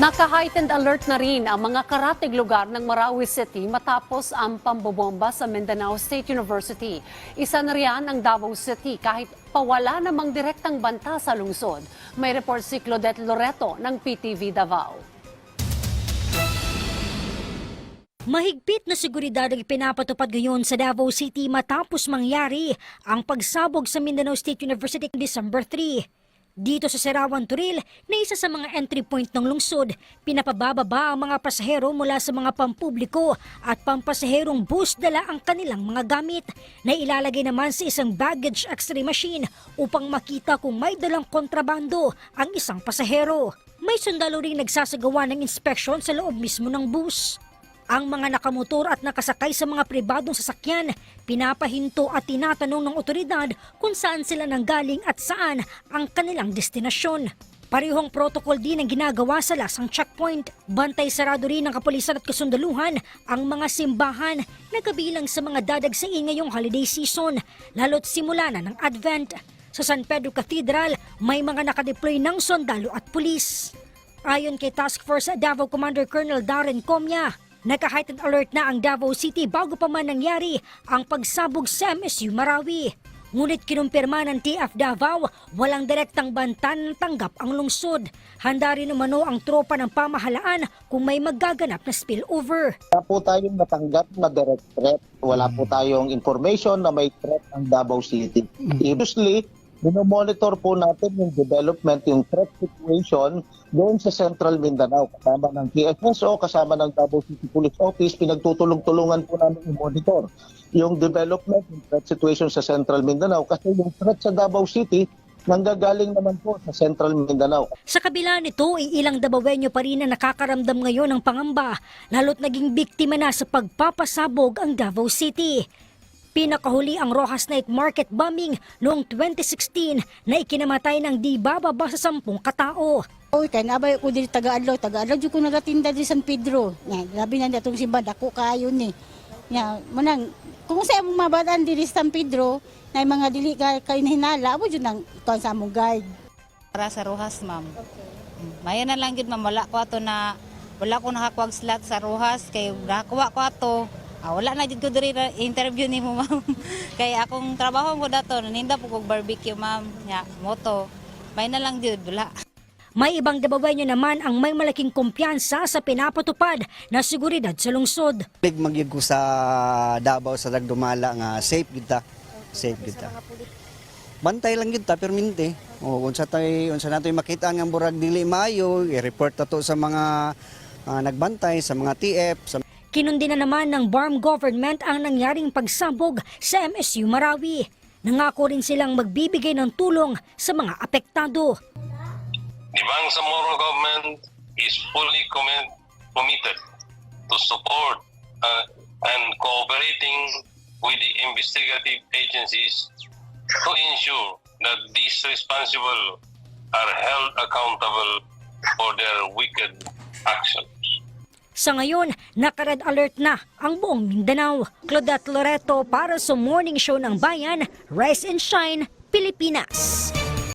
Naka-heightened alert na rin ang mga karatig lugar ng Marawi City matapos ang pambobomba sa Mindanao State University. Isa na riyan ang Davao City kahit pawala namang direktang banta sa lungsod. May report si Claudette Loreto ng PTV Davao. Mahigpit na seguridad ang ipinapatupad ngayon sa Davao City matapos mangyari ang pagsabog sa Mindanao State University December 3. Dito sa Serawan Turil, na isa sa mga entry point ng lungsod, pinapabababa ang mga pasahero mula sa mga pampubliko at pampasaherong bus dala ang kanilang mga gamit na ilalagay naman sa isang baggage x-ray machine upang makita kung may dalang kontrabando ang isang pasahero. May sundalo ring nagsasagawa ng inspeksyon sa loob mismo ng bus. Ang mga nakamotor at nakasakay sa mga pribadong sasakyan, pinapahinto at tinatanong ng otoridad kung saan sila nanggaling at saan ang kanilang destinasyon. Parehong protocol din ang ginagawa sa lasang checkpoint. Bantay sarado rin ng kapulisan at kasundaluhan ang mga simbahan na kabilang sa mga dadagsain ngayong holiday season, lalo't simula na ng Advent. Sa San Pedro Cathedral, may mga nakadeploy ng sundalo at pulis. Ayon kay Task Force Davao Commander Colonel Darren Comia, naka-heightened alert na ang Davao City bago pa man nangyari ang pagsabog sa MSU Marawi. Ngunit kinumpirma ng TF Davao, walang direktang bantan ng tanggap ang lungsod. Handa rin umano ang tropa ng pamahalaan kung may magaganap na spillover. Wala po tayong natanggap na direct threat. Wala po tayong information na may threat ang Davao City. Obviously, minomonitor po natin yung development, yung threat situation doon sa Central Mindanao. Kasama ng PSSO, kasama ng Davao City Police Office, pinagtutulong-tulungan po namin i-monitor yung development, yung threat situation sa Central Mindanao. Kasi yung threat sa Davao City, nanggagaling naman po sa Central Mindanao. Sa kabila nito, ilang Dabawenyo pa rin na nakakaramdam ngayon ng pangamba, lalo't naging biktima na sa pagpapasabog ang Davao City. Pinakahuli ang Rojas Night Market bombing noong 2016 na ikinamatay ng di bababa sa sampung katao. Oy, kay nabay ko diri taga-adlaw, taga-adlaw ko nagatinda di San Pedro. Nya, labi na datong simba dako kayo ni. Nya, manang kung sa among mabadaan diri sa San Pedro, na mga dili ka kay hinala, amo jud nang tuwan sa among guard. Para sa Rojas, ma'am. Mm, Maya na lang yun, ma'am. Wala ko ato na, wala ko nakakuwag slot sa Rojas, kay nakakuha ko ato. Ah, wala na dito diri na interview ni mo, ma'am. kay akong trabaho ko dato, naninda po kog barbecue, ma'am. Ya, moto. May na lang jud, wala. May ibang Dabawenyo naman ang may malaking kumpiyansa sa pinapatupad na seguridad sa lungsod. Big magyud ko sa Davao sa Dagdumala nga safe gid ta. Safe gid ta. Bantay lang gid ta perminte. O unsa tay unsa natoy makita nga burag dili maayo, i-report ta to sa mga ah, nagbantay sa mga TF, sa Kinundi na naman ng BARM government ang nangyaring pagsabog sa MSU Marawi. Nangako rin silang magbibigay ng tulong sa mga apektado. The Bangsamoro government is fully commi- committed to support uh, and cooperating with the investigative agencies to ensure that these responsible are held accountable for their wicked actions. Sa ngayon, naka-red alert na ang buong Mindanao. Claudette Loreto para sa Morning Show ng Bayan, Rise and Shine, Pilipinas.